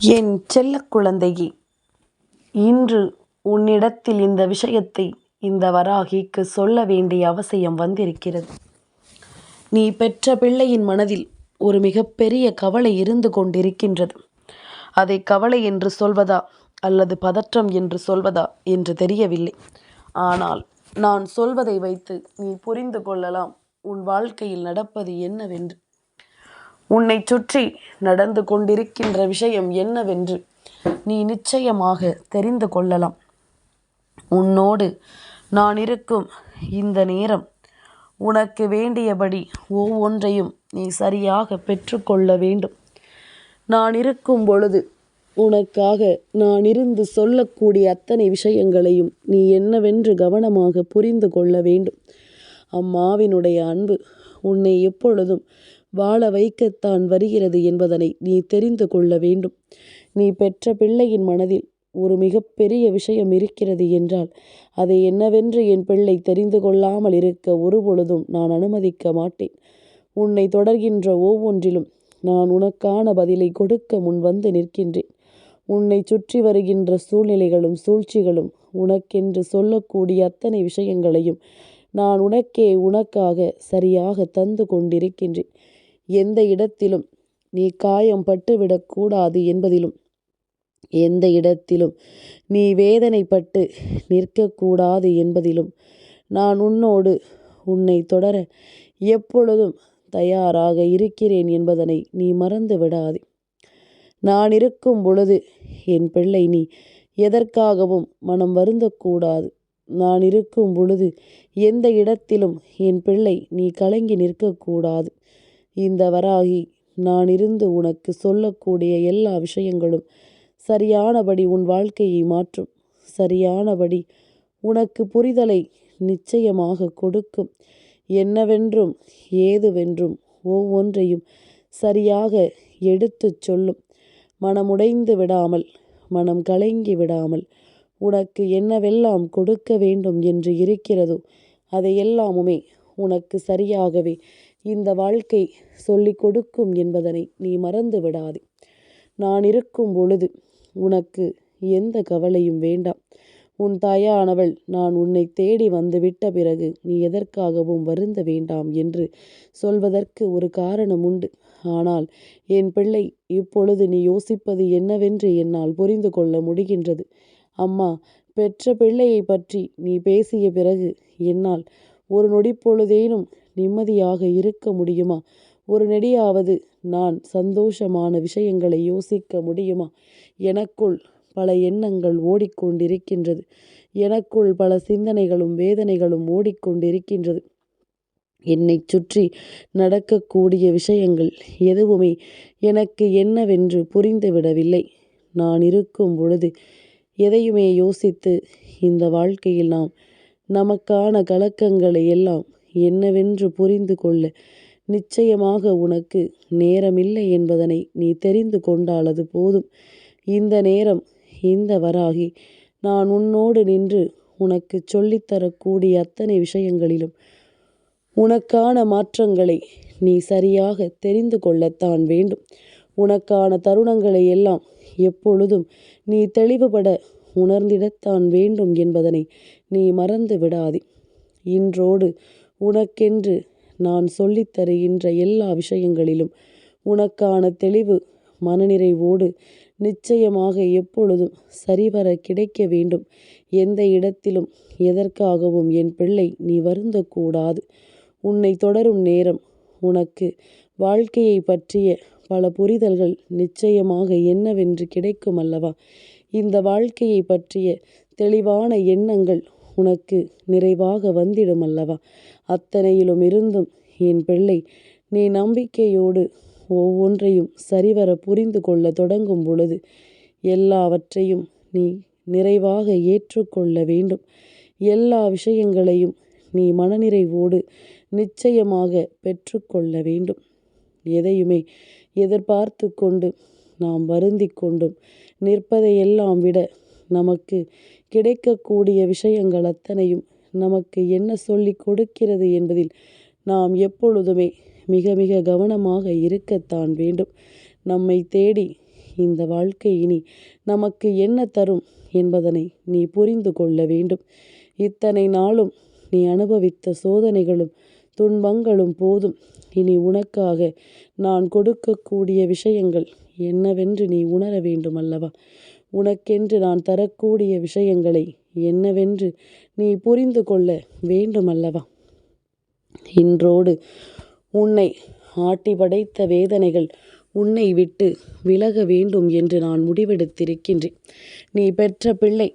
என் செல்ல குழந்தையே இன்று உன்னிடத்தில் இந்த விஷயத்தை இந்த வராகிக்கு சொல்ல வேண்டிய அவசியம் வந்திருக்கிறது. நீ பெற்ற பிள்ளையின் மனதில் ஒரு மிகப்பெரிய கவலை இருந்து கொண்டிருக்கின்றது. அதை கவலை என்று சொல்வதா அல்லது பதற்றம் என்று சொல்வதா என்று தெரியவில்லை. ஆனால் நான் சொல்வதை வைத்து நீ புரிந்து கொள்ளலாம் உன் வாழ்க்கையில் நடப்பது என்னவென்று. உன்னை சுற்றி நடந்து கொண்டிருக்கின்ற விஷயம் என்னவென்று நீ நிச்சயமாக தெரிந்து கொள்ளலாம். உன்னோடு நான் இருக்கும் இந்த நேரம் உனக்கு வேண்டியபடி ஒவ்வொன்றையும் நீ சரியாக பெற்றுக்கொள்ள வேண்டும். நான் இருக்கும் பொழுது உனக்காக நான் இருந்து சொல்லக்கூடிய அத்தனை விஷயங்களையும் நீ என்னவென்று கவனமாக புரிந்து கொள்ள வேண்டும். அம்மாவினுடைய அன்பு உன்னை எப்பொழுதும் வாழ வைக்கத்தான் வருகிறது என்பதனை நீ தெரிந்து கொள்ள வேண்டும். நீ பெற்ற பிள்ளையின் மனதில் ஒரு மிகப்பெரிய விஷயம் இருக்கிறது என்றால் அதை என்னவென்று என் பிள்ளை தெரிந்து கொள்ளாமல் இருக்க ஒரு பொழுதும் நான் அனுமதிக்க மாட்டேன். உன்னை தொடர்கின்ற ஒவ்வொன்றிலும் நான் உனக்கான பதிலை கொடுக்க முன் வந்து நிற்கின்றேன். உன்னை சுற்றி வருகின்ற சூழ்நிலைகளும் சூழ்ச்சிகளும் உனக்கென்று சொல்லக்கூடிய அத்தனை விஷயங்களையும் நான் உனக்கே உனக்காக சரியாக தந்து கொண்டிருக்கின்றேன். எந்த இடத்திலும் நீ காயம் பட்டுவிடக்கூடாது என்பதிலும். எந்த இடத்திலும் நீ வேதனைப்பட்டு நிற்கக்கூடாது என்பதிலும் நான் உன்னோடு உன்னை தொடர எப்பொழுதும் தயாராக இருக்கிறேன் என்பதனை நீ மறந்து விடாதே நான் இருக்கும் பொழுது என் பிள்ளை நீ எதற்காகவும் மனம் வருந்தக்கூடாது. நான் இருக்கும் பொழுது எந்த இடத்திலும் என் பிள்ளை நீ கலங்கி நிற்கக்கூடாது இந்த வராகி நான் இருந்து உனக்கு சொல்லக்கூடிய எல்லா விஷயங்களும் சரியானபடி உன் வாழ்க்கையை மாற்றும். சரியானபடி உனக்கு புரிதலை நிச்சயமாக கொடுக்கும். என்னவென்றும் ஏதுவென்றும் ஒவ்வொன்றையும் சரியாக எடுத்துச் சொல்லும். மனமுடைந்து விடாமல் மனம் கலங்கி விடாமல் உனக்கு என்னவெல்லாம் கொடுக்க வேண்டும் என்று இருக்கிறதோ அதையெல்லாமுமே உனக்கு சரியாகவே இந்த வாழ்க்கை சொல்லிக் கொடுக்கும் என்பதனை நீ மறந்து விடாதே. நான் இருக்கும் பொழுது உனக்கு எந்த கவலையும் வேண்டாம். உன் தாயானவள் நான் உன்னை தேடி வந்து விட்ட பிறகு நீ எதற்காகவும் வருந்த வேண்டாம் என்று சொல்வதற்கு ஒரு காரணம் உண்டு. ஆனால் என் பிள்ளை இப்பொழுது நீ யோசிப்பது என்னவென்று என்னால் புரிந்து கொள்ள முடிகின்றது. அம்மா பெற்ற பிள்ளையை பற்றி நீ பேசிய பிறகு என்னால் ஒரு நொடி பொழுதேனும் நிம்மதியாக இருக்க முடியுமா? ஒரு நெடியாவது நான் சந்தோஷமான விஷயங்களை யோசிக்க முடியுமா? எனக்குள் பல எண்ணங்கள் ஓடிக்கொண்டிருக்கின்றது. எனக்குள் பல சிந்தனைகளும் வேதனைகளும் ஓடிக்கொண்டிருக்கின்றது. என்னை சுற்றி நடக்கக்கூடிய விஷயங்கள் எதுவுமே எனக்கு என்னவென்று புரிந்துவிடவில்லை. நான் இருக்கும் பொழுது எதையுமே யோசித்து இந்த வாழ்க்கையில் நாம் நமக்கான கலக்கங்களை எல்லாம் என்னவென்று புரிந்து கொள்ள. நிச்சயமாக உனக்கு நேரமில்லை என்பதனை நீ தெரிந்து கொண்டாலது போதும். இந்த நேரம் இந்த வராகி. நான் உன்னோடு நின்று உனக்கு சொல்லித்தரக்கூடிய அத்தனை விஷயங்களிலும் உனக்கான மாற்றங்களை நீ சரியாக தெரிந்து கொள்ளத்தான் வேண்டும். உனக்கான தருணங்களை எல்லாம் எப்பொழுதும் நீ தெளிவுபட உணர்ந்திடத்தான் வேண்டும் என்பதனை நீ மறந்து விடாதே. இன்றோடு உனக்கென்று நான் சொல்லித் தருகின்ற எல்லா விஷயங்களிலும் உனக்கான தெளிவு மனநிறைவோடு நிச்சயமாக எப்பொழுதும் சரிவர கிடைக்க வேண்டும். எந்த இடத்திலும் எதற்காகவும் என் பிள்ளை நீ வருந்தக்கூடாது. உன்னை தொடரும் நேரம் உனக்கு வாழ்க்கையை பற்றிய பல புரிதல்கள் நிச்சயமாக என்னவென்று கிடைக்கும் அல்லவா இந்த வாழ்க்கையை பற்றிய தெளிவான எண்ணங்கள் உனக்கு நிறைவாக வந்திடும் அல்லவா அத்தனையிலும் இருந்தும் என் பிள்ளை நீ நம்பிக்கையோடு ஒவ்வொன்றையும் சரிவர புரிந்து கொள்ள தொடங்கும் பொழுது எல்லாவற்றையும் நீ நிறைவாக ஏற்றுக்கொள்ள வேண்டும். எல்லா விஷயங்களையும் நீ மனநிறைவோடு நிச்சயமாக பெற்றுக்கொள்ள வேண்டும். எதையுமே எதிர்பார்த்து கொண்டு நாம் வருந்தி கொண்டும் நிற்பதையெல்லாம் விட நமக்கு கிடைக்கக்கூடிய விஷயங்கள் அத்தனையும் நமக்கு என்ன சொல்லி கொடுக்கிறது என்பதில் நாம் எப்பொழுதுமே மிக மிக கவனமாக இருக்கத்தான் வேண்டும். நம்மை தேடி இந்த வாழ்க்கை இனி நமக்கு என்ன தரும் என்பதனை நீ புரிந்து கொள்ள வேண்டும். இத்தனை நாளும் நீ அனுபவித்த சோதனைகளும் துன்பங்களும் போதும். இனி உனக்காக நான் கொடுக்கக்கூடிய விஷயங்கள் என்னவென்று நீ உணர வேண்டும் அல்லவா? உனக்கென்று நான் தரக்கூடிய விஷயங்களை என்னவென்று நீ புரிந்து கொள்ள வேண்டுமல்லவா? இன்றோடு உன்னை ஆட்டி படைத்த வேதனைகள் உன்னை விட்டு விலக வேண்டும் என்று நான் முடிவெடுத்திருக்கின்றேன். நீ பெற்ற பிள்ளை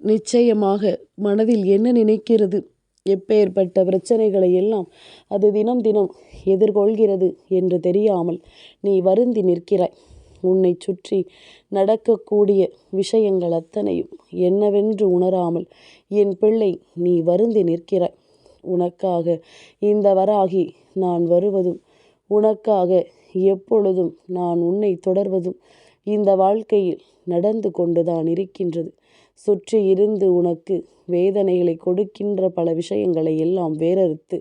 நிச்சயமாக மனதில் என்ன நினைக்கிறது? எப்பேற்பட்ட பிரச்சனைகளை எல்லாம் அது தினம் தினம் எதிர்கொள்கிறது என்று தெரியாமல் நீ வருந்தி நிற்கிறாய். உன்னை சுற்றி நடக்கக்கூடிய விஷயங்கள் அத்தனையும் என்னவென்று உணராமல் என் பிள்ளை நீ வருந்தி நிற்கிறாய். உனக்காக இந்த வராகி நான் வருவதும் உனக்காக எப்பொழுதும் நான் உன்னை தொடர்வதும் இந்த வாழ்க்கையில் நடந்து கொண்டுதான் இருக்கின்றது. சுற்றி இருந்து உனக்கு வேதனைகளை கொடுக்கின்ற பல விஷயங்களை எல்லாம் வேறறுத்து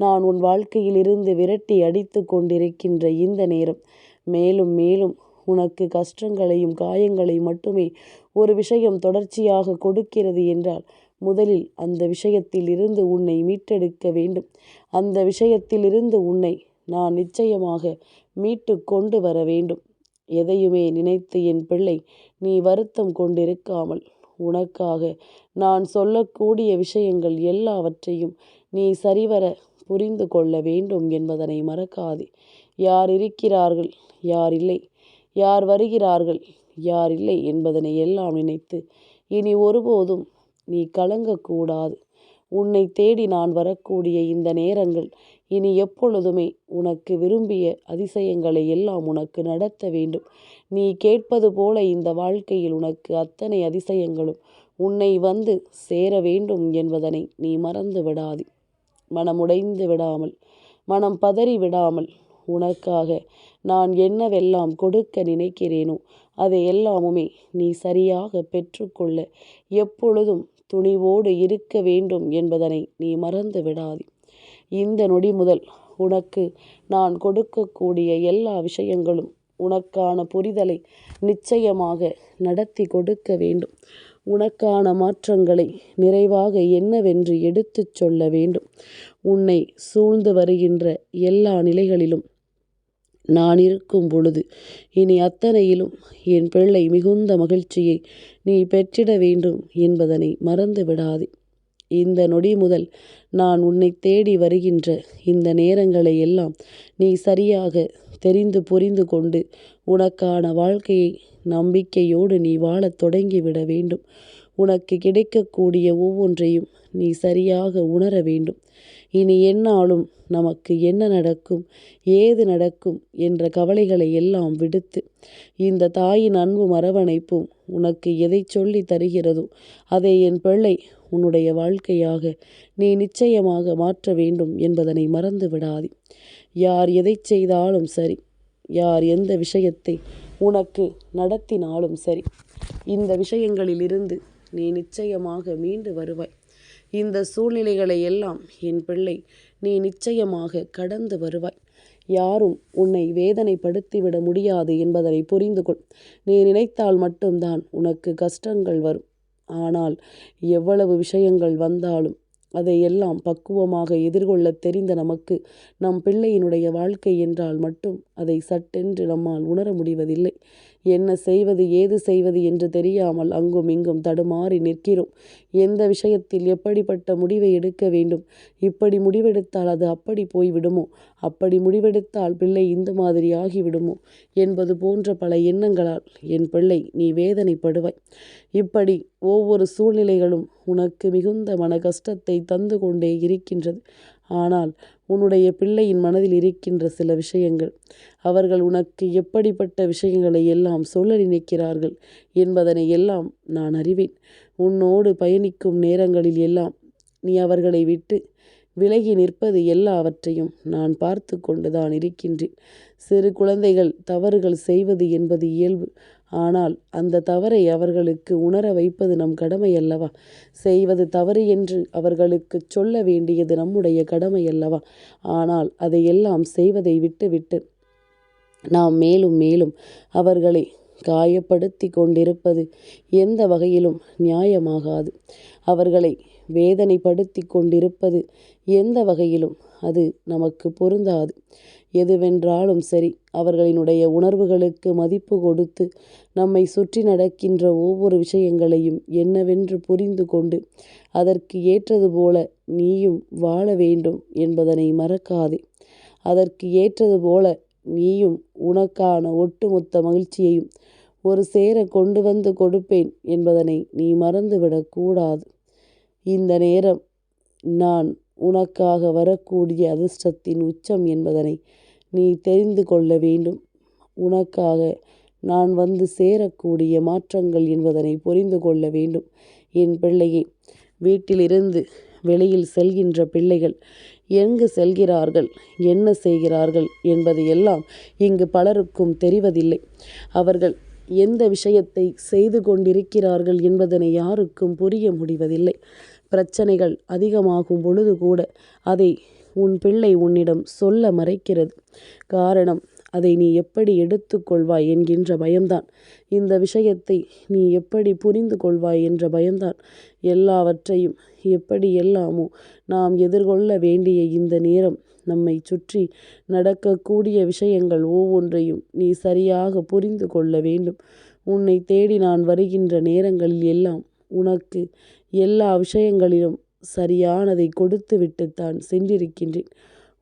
நான் உன் வாழ்க்கையில் இருந்து விரட்டி அடித்து கொண்டிருக்கின்ற இந்த நேரம் மேலும் மேலும் உனக்கு கஷ்டங்களையும் காயங்களையும் மட்டுமே ஒரு விஷயம் தொடர்ச்சியாக கொடுக்கிறது என்றால் முதலில் அந்த விஷயத்தில் இருந்து உன்னை மீட்டெடுக்க வேண்டும். அந்த விஷயத்தில் இருந்து உன்னை நான் நிச்சயமாக மீட்டு கொண்டு வர வேண்டும். எதையுமே நினைத்து என் பிள்ளை நீ வருத்தம் கொண்டிருக்காமல் உனக்காக நான் சொல்லக்கூடிய விஷயங்கள் எல்லாவற்றையும் நீ சரிவர புரிந்து கொள்ள வேண்டும் என்பதனை மறக்காதே. யார் இருக்கிறார்கள்? யார் இல்லை? யார் வருகிறார்கள்? யார் இல்லை என்பதனை எல்லாம் நினைத்து இனி ஒருபோதும் நீ கலங்கக்கூடாது. உன்னை தேடி நான் வரக்கூடிய இந்த நேரங்கள் இனி எப்பொழுதுமே உனக்கு விரும்பிய அதிசயங்களை எல்லாம் உனக்கு நடத்த வேண்டும். நீ கேட்பது போல இந்த வாழ்க்கையில் உனக்கு அத்தனை அதிசயங்களும் உன்னை வந்து சேர வேண்டும் என்பதனை நீ மறந்து விடாதே. மனமுடைந்து விடாமல் மனம் பதறி விடாமல் உனக்காக. நான் என்னவெல்லாம் கொடுக்க நினைக்கிறேனோ அதை எல்லாமுமே நீ சரியாக பெற்றுக்கொள்ள. எப்பொழுதும் துணிவோடு இருக்க வேண்டும் என்பதனை நீ மறந்து விடாதே. இந்த நொடி முதல் உனக்கு நான் கொடுக்கக்கூடிய எல்லா விஷயங்களும் உனக்கான புரிதலை நிச்சயமாக நடத்தி கொடுக்க வேண்டும். உனக்கான மாற்றங்களை நிறைவாக என்னவென்று எடுத்துச் சொல்ல வேண்டும். உன்னை சூழ்ந்து வருகின்ற எல்லா நிலைகளிலும் நான் இருக்கும் பொழுது. இனி அத்தனையிலும் என் பிள்ளை மிகுந்த மகிழ்ச்சியை நீ பெற்றிட வேண்டும் என்பதனை மறந்து விடாதே. இந்த நொடி முதல் நான் உன்னை தேடி வருகின்ற இந்த நேரங்களை எல்லாம் நீ சரியாக தெரிந்து புரிந்து கொண்டு உனக்கான வாழ்க்கையை நம்பிக்கையோடு நீ வாழத் தொடங்கிவிட வேண்டும். உனக்கு கிடைக்கக்கூடிய ஒவ்வொன்றையும் நீ சரியாக உணர வேண்டும். இனி என்னாலும் நமக்கு என்ன நடக்கும் ஏது நடக்கும் என்ற கவலைகளை எல்லாம் விடுத்து இந்த தாயின் அன்பு மரவணைப்பும் உனக்கு எதை சொல்லி தருகிறதோ அதை என் பிள்ளை உன்னுடைய வாழ்க்கையாக நீ நிச்சயமாக மாற்ற வேண்டும் என்பதனை மறந்து விடாதே. யார் எதை செய்தாலும் சரி யார் எந்த விஷயத்தை உனக்கு நடத்தினாலும் சரி இந்த விஷயங்களிலிருந்து நீ நிச்சயமாக மீண்டு வருவாய். இந்த சூழ்நிலைகளை எல்லாம் என் பிள்ளை நீ நிச்சயமாக கடந்து வருவாய். யாரும் உன்னை வேதனைப்படுத்திவிட முடியாது என்பதனை புரிந்து கொள் நீ நினைத்தால் மட்டும்தான் உனக்கு கஷ்டங்கள் வரும். ஆனால் எவ்வளவு விஷயங்கள் வந்தாலும் அதையெல்லாம் பக்குவமாக எதிர்கொள்ள தெரிந்த நமக்கு நம் பிள்ளையினுடைய வாழ்க்கை என்றால் மட்டும் அதை சட்டென்று நம்மால் உணர முடிவதில்லை. என்ன செய்வது ஏது செய்வது என்று தெரியாமல் அங்கும் இங்கும் தடுமாறி நிற்கிறோம். எந்த விஷயத்தில் எப்படிப்பட்ட முடிவை எடுக்க வேண்டும்? இப்படி முடிவெடுத்தால் அது அப்படி போய்விடுமோ? அப்படி முடிவெடுத்தால் பிள்ளை இந்த மாதிரி ஆகிவிடுமோ? என்பது போன்ற பல எண்ணங்களால் என் பிள்ளை நீ வேதனைப்படுவாய். இப்படி ஒவ்வொரு சூழ்நிலைகளும் உனக்கு மிகுந்த மன கஷ்டத்தை தந்து கொண்டே இருக்கின்றது. ஆனால் உன்னுடைய பிள்ளையின் மனதில் இருக்கின்ற சில விஷயங்கள் அவர்கள் உனக்கு எப்படிப்பட்ட விஷயங்களை எல்லாம் சொல்ல நினைக்கிறார்கள் என்பதனை எல்லாம் நான் அறிவேன். உன்னோடு பயணிக்கும் நேரங்களில் எல்லாம் நீ அவர்களை விட்டு விலகி நிற்பது எல்லாவற்றையும் நான் பார்த்து கொண்டுதான் இருக்கின்றேன். சிறு குழந்தைகள் தவறுகள் செய்வது என்பது இயல்பு. ஆனால் அந்த தவறை அவர்களுக்கு உணர வைப்பது நம் கடமை அல்லவா செய்வது தவறு என்று அவர்களுக்கு சொல்ல வேண்டியது நம்முடைய கடமை அல்லவா ஆனால் அதையெல்லாம் செய்வதை விட்டுவிட்டு நாம் மேலும் மேலும் அவர்களை காயப்படுத்தி கொண்டிருப்பது எந்த வகையிலும் நியாயமாகாது. அவர்களை வேதனைப்படுத்தி கொண்டிருப்பது எந்த வகையிலும் அது நமக்கு பொருந்தாது. எதுவென்றாலும் சரி அவர்களினுடைய உணர்வுகளுக்கு மதிப்பு கொடுத்து நம்மை சுற்றி நடக்கின்ற ஒவ்வொரு விஷயங்களையும் என்னவென்று புரிந்து கொண்டு அதற்கு ஏற்றது போல நீயும் வாழ வேண்டும் என்பதனை மறக்காதே. அதற்கு ஏற்றது போல நீயும் உனக்கான ஒட்டுமொத்த மகிழ்ச்சியையும் ஒரு சேர கொண்டு வந்து கொடுப்பேன் என்பதனை நீ மறந்துவிடக்கூடாது இந்த நேரம் நான் உனக்காக வரக்கூடிய அதிர்ஷ்டத்தின் உச்சம் என்பதனை நீ தெரிந்து கொள்ள வேண்டும். உனக்காக நான் வந்து சேரக்கூடிய மாற்றங்கள் என்பதனை புரிந்து கொள்ள வேண்டும். என் பிள்ளையே வீட்டிலிருந்து வெளியில் செல்கின்ற பிள்ளைகள் எங்கு செல்கிறார்கள் என்ன செய்கிறார்கள் என்பது எல்லாம் இங்கு பலருக்கும் தெரிவதில்லை. அவர்கள் எந்த விஷயத்தை செய்து கொண்டிருக்கிறார்கள் என்பதனை யாருக்கும் புரிய முடிவதில்லை. பிரச்சனைகள் அதிகமாகும் பொழுது கூட அதை உன் பிள்ளை உன்னிடம் சொல்ல மறைக்கிறது. காரணம் அதை நீ எப்படி எடுத்துக்கொள்வாய் என்கின்ற பயம்தான். இந்த விஷயத்தை நீ எப்படி புரிந்து கொள்வாய் என்ற பயம்தான். எல்லாவற்றையும் எப்படி எல்லாமோ நாம் எதிர்கொள்ள வேண்டிய இந்த நேரம் நம்மை சுற்றி நடக்கக்கூடிய விஷயங்கள் ஒவ்வொன்றையும் நீ சரியாக புரிந்து கொள்ள வேண்டும். உன்னை தேடி நான் வருகின்ற நேரங்களில் எல்லாம் உனக்கு எல்லா விஷயங்களிலும் சரியானதை கொடுத்துவிட்டுத்தான் சென்றிருக்கின்றேன்.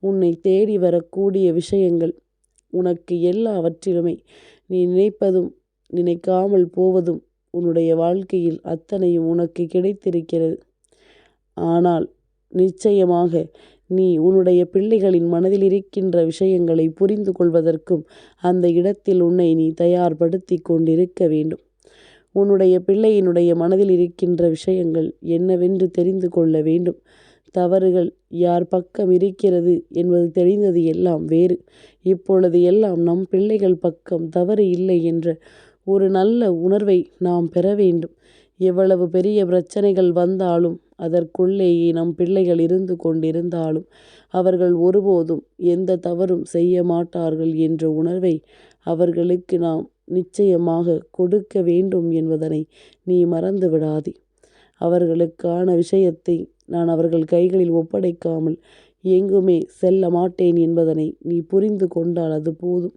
உன்னை தேடி வரக்கூடிய விஷயங்கள் உனக்கு எல்லாவற்றிலுமே நீ நினைப்பதும் நினைக்காமல் போவதும் உன்னுடைய வாழ்க்கையில் அத்தனையும் உனக்கு கிடைத்திருக்கிறது. ஆனால் நிச்சயமாக நீ உன்னுடைய பிள்ளைகளின் மனதில் இருக்கின்ற விஷயங்களை புரிந்து கொள்வதற்கும் அந்த இடத்தில் உன்னை நீ தயார்படுத்தி கொண்டிருக்க வேண்டும். உன்னுடைய பிள்ளையினுடைய மனதில் இருக்கின்ற விஷயங்கள் என்னவென்று தெரிந்து கொள்ள வேண்டும். தவறுகள் யார் பக்கம் இருக்கிறது என்பது தெரிந்தது எல்லாம் வேறு. இப்பொழுது எல்லாம் நம் பிள்ளைகள் பக்கம் தவறு இல்லை என்ற ஒரு நல்ல உணர்வை நாம் பெற வேண்டும். எவ்வளவு பெரிய பிரச்சனைகள் வந்தாலும் அதற்குள்ளேயே நம் பிள்ளைகள் இருந்து கொண்டிருந்தாலும் அவர்கள் ஒருபோதும் எந்த தவறும் செய்ய மாட்டார்கள் என்ற உணர்வை அவர்களுக்கு நாம் நிச்சயமாக கொடுக்க வேண்டும் என்பதனை நீ மறந்து விடாதே அவர்களுக்கான விஷயத்தை நான் அவர்கள் கைகளில் ஒப்படைக்காமல் எங்குமே செல்ல மாட்டேன் என்பதனை நீ புரிந்து கொண்டால் அது போதும்.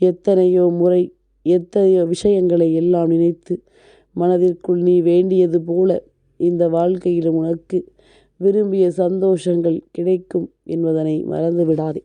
எத்தனையோ முறை எத்தனையோ விஷயங்களை எல்லாம் நினைத்து மனதிற்குள் நீ வேண்டியது போல இந்த வாழ்க்கையிலும் உனக்கு விரும்பிய சந்தோஷங்கள் கிடைக்கும் என்பதனை மறந்து விடாதே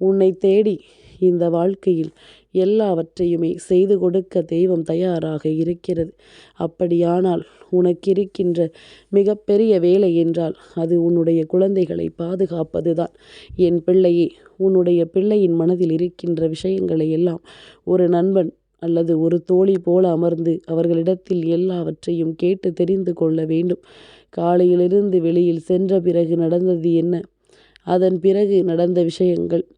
உன்னை தேடி இந்த வாழ்க்கையில் எல்லாவற்றையுமே செய்து கொடுக்க தெய்வம் தயாராக இருக்கிறது. அப்படியானால் உனக்கு இருக்கின்ற மிகப்பெரிய வேலை என்றால் அது உன்னுடைய குழந்தைகளை பாதுகாப்பதுதான். என் பிள்ளையே உன்னுடைய பிள்ளையின் மனதில் இருக்கின்ற விஷயங்களை எல்லாம் ஒரு நண்பன் அல்லது ஒரு தோழி போல அமர்ந்து அவர்களிடத்தில் எல்லாவற்றையும் கேட்டு தெரிந்து கொள்ள வேண்டும். காலையிலிருந்து வெளியில் சென்ற பிறகு நடந்தது என்ன? அதன் பிறகு நடந்த விஷயங்கள்.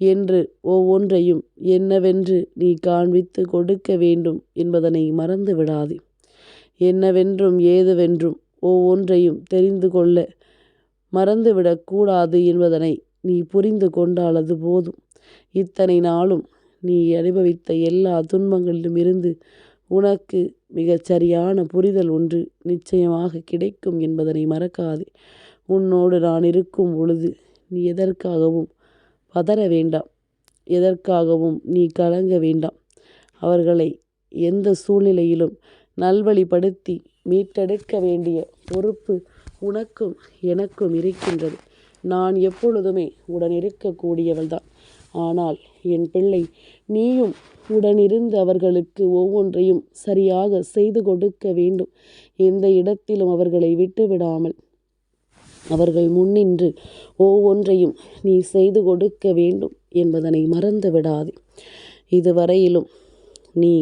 என்று ஒவ்வொன்றையும் என்னவென்று நீ காண்பித்து கொடுக்க வேண்டும் என்பதனை மறந்து விடாதே என்னவென்றும் ஏதுவென்றும் ஒவ்வொன்றையும் தெரிந்து கொள்ள மறந்துவிடக்கூடாது என்பதனை நீ புரிந்து கொண்டாலது போதும். இத்தனை நாளும் நீ அனுபவித்த எல்லா துன்பங்களிலும் இருந்து உனக்கு மிகச் சரியான புரிதல் ஒன்று நிச்சயமாக கிடைக்கும் என்பதனை மறக்காதே. உன்னோடு நான் இருக்கும் பொழுது நீ எதற்காகவும் பதற வேண்டாம். எதற்காகவும் நீ கலங்க வேண்டாம். அவர்களை எந்த சூழ்நிலையிலும் நல்வழிப்படுத்தி மீட்டெடுக்க வேண்டிய பொறுப்பு உனக்கும் எனக்கும் இருக்கின்றது. நான் எப்பொழுதுமே உடன் இருக்கக்கூடியவள்தான் ஆனால் என் பிள்ளை நீயும் உடனிருந்து அவர்களுக்கு ஒவ்வொன்றையும் சரியாக செய்து கொடுக்க வேண்டும். எந்த இடத்திலும் அவர்களை விட்டுவிடாமல் அவர்கள் முன்னின்று ஒவ்வொன்றையும் நீ செய்து கொடுக்க வேண்டும் என்பதனை மறந்து விடாதே இதுவரையிலும் நீ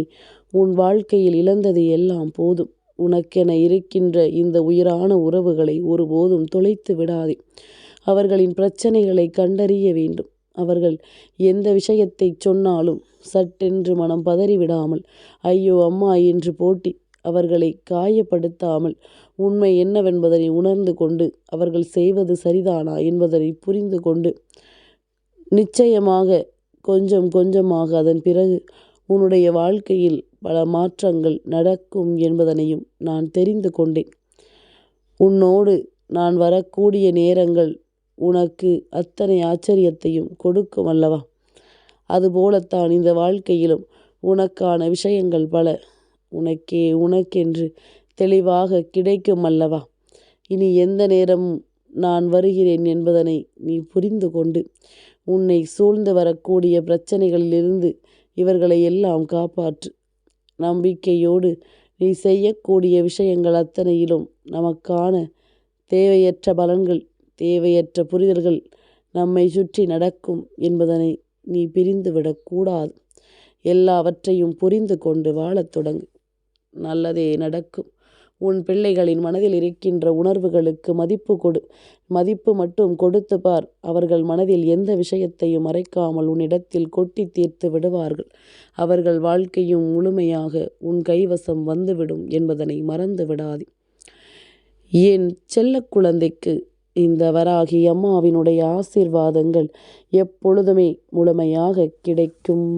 உன் வாழ்க்கையில் இழந்தது எல்லாம் போதும். உனக்கென இருக்கின்ற இந்த உயிரான உறவுகளை ஒருபோதும் தொலைத்து விடாதே. அவர்களின் பிரச்சனைகளை கண்டறிய வேண்டும். அவர்கள் எந்த விஷயத்தை சொன்னாலும் சட்டென்று மனம் பதறிவிடாமல் ஐயோ அம்மா என்று போட்டி அவர்களை காயப்படுத்தாமல் உண்மை என்னவென்பதனை உணர்ந்து கொண்டு அவர்கள் செய்வது சரிதானா என்பதனை புரிந்து கொண்டு நிச்சயமாக கொஞ்சம் கொஞ்சமாக அதன் பிறகு உன்னுடைய வாழ்க்கையில் பல மாற்றங்கள் நடக்கும் என்பதனையும் நான் தெரிந்து கொண்டேன். உன்னோடு நான் வரக்கூடிய நேரங்கள் உனக்கு அத்தனை ஆச்சரியத்தையும் கொடுக்கும் அல்லவா? அதுபோலத்தான் இந்த வாழ்க்கையிலும் உனக்கான விஷயங்கள் பல உனக்கே உனக்கென்று தெளிவாக கிடைக்கும் அல்லவா? இனி எந்த நேரம் நான் வருகிறேன் என்பதனை நீ புரிந்து கொண்டு உன்னை சூழ்ந்து வரக்கூடிய பிரச்சனைகளிலிருந்து இவர்களை எல்லாம் காப்பாற்று. நம்பிக்கையோடு நீ செய்யக்கூடிய விஷயங்கள் அத்தனையிலும் நமக்கான தேவையற்ற பலன்கள் தேவையற்ற புரிதல்கள் நம்மை சுற்றி நடக்கும் என்பதனை நீ பிரிந்துவிடக்கூடாது. எல்லாவற்றையும் புரிந்து கொண்டு வாழத் தொடங்கு. நல்லதே நடக்கும். உன் பிள்ளைகளின் மனதில் இருக்கின்ற உணர்வுகளுக்கு மதிப்பு கொடு. மதிப்பு மட்டும் கொடுத்து பார். அவர்கள் மனதில் எந்த விஷயத்தையும் மறைக்காமல் உன்னிடத்தில் கொட்டி தீர்த்து விடுவார்கள். அவர்கள் வாழ்க்கையும் முழுமையாக உன் கைவசம் வந்துவிடும் என்பதனை மறந்து விடாதே. என் செல்ல குழந்தைக்கு இந்த வராகி அம்மாவினுடைய ஆசீர்வாதங்கள் எப்பொழுதுமே முழுமையாக கிடைக்கும்.